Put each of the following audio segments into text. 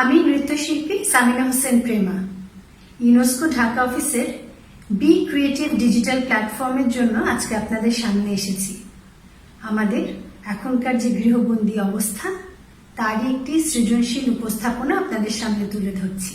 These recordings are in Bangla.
আমি নৃত্যশিল্পী সামিনা হোসেন প্রেমা। ইউনেস্কো ঢাকা অফিসের বি ক্রিয়েটিভ ডিজিটাল প্ল্যাটফর্মের জন্য আজকে আপনাদের সামনে এসেছি। আমাদের এখনকার যে গৃহবন্দী অবস্থা, তারই একটি সৃজনশীল উপস্থাপনা আপনাদের সামনে তুলে ধরছি।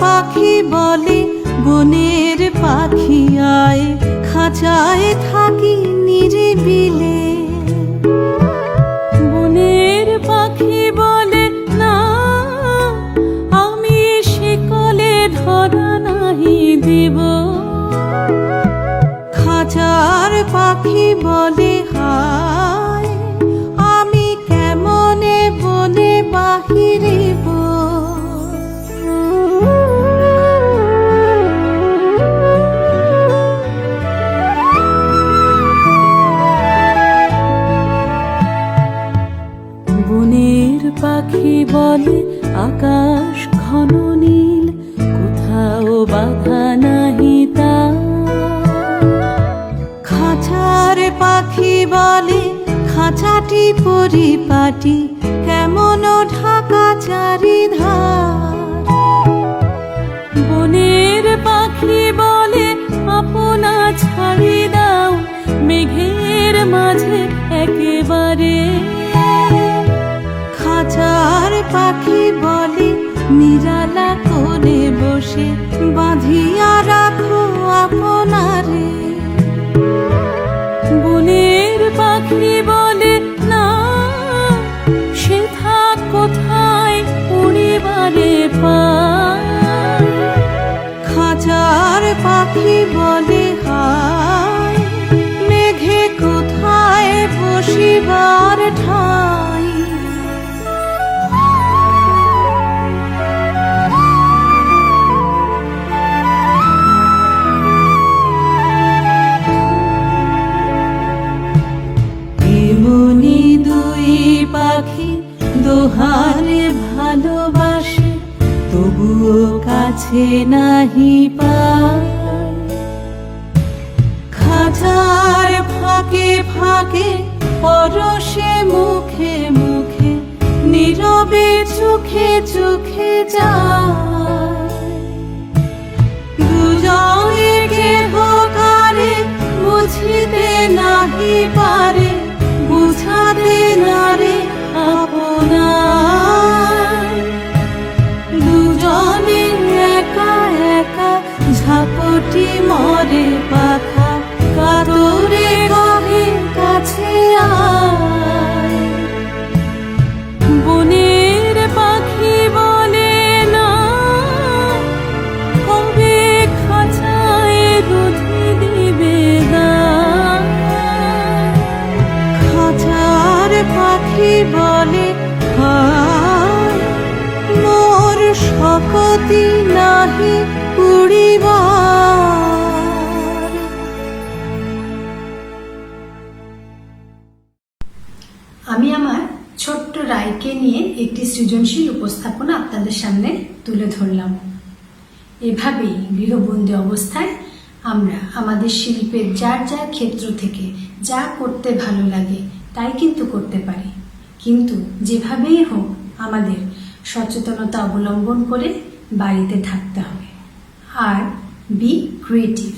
পাখি বলে, বনের পাখি আয়, খাঁচায় থাকি নিরিবিলে বনের পাখি বলে, না, আমি শিকলে ধরা নাহি দিব। খাঁচার পাখি বলে বলে আকাশ ঘন নীল, কোথাও বাধা নাহি তা। খাঁচার পাখি বলে, খাঁচাটি পরিপাটি, কেমন ঢাকা চারিধার। বনের পাখি বলে, আপনা ছাড়ি দাও মেঘের পাখি বলে, নিরালা করে বসে বাঁধিয়া রাখো আপনারে। বনের পাখি বলে, না, সে থাক কোথায় উড়িবারে খাঁচার পাখি বলে, হায়, মেঘে কোথায় বসিবার দোহারে ভালোবাসে, তবুও কাছে নাহি পায়। খাঁচার ফাঁকে ফাঁকে, পরশে মুখে মুখে, নীরবে চোখে চোখে যায়। ঝাপটি মরে পাখা, কাতরে গহে কাছে আয় বনের পাখি বলে না, কবে খাঁচায় রুধি দিবে? খাঁচার পাখি বলে মোর শকতি নাহি উড়িবার আমি আমার ছোট্ট রায়কে নিয়ে একটি সৃজনশীল উপস্থাপনা আপনাদের সামনে তুলে ধরলাম। এভাবেই গৃহবন্দী অবস্থায় আমরা আমাদের শিল্পের যার যার ক্ষেত্র থেকে যা করতে ভালো লাগে, তাই কিন্তু করতে পারি। কিন্তু যেভাবেই হোক, আমাদের সচেতনতা অবলম্বন করে বাড়িতে থাকতে হবে। আর বি ক্রিয়েটিভ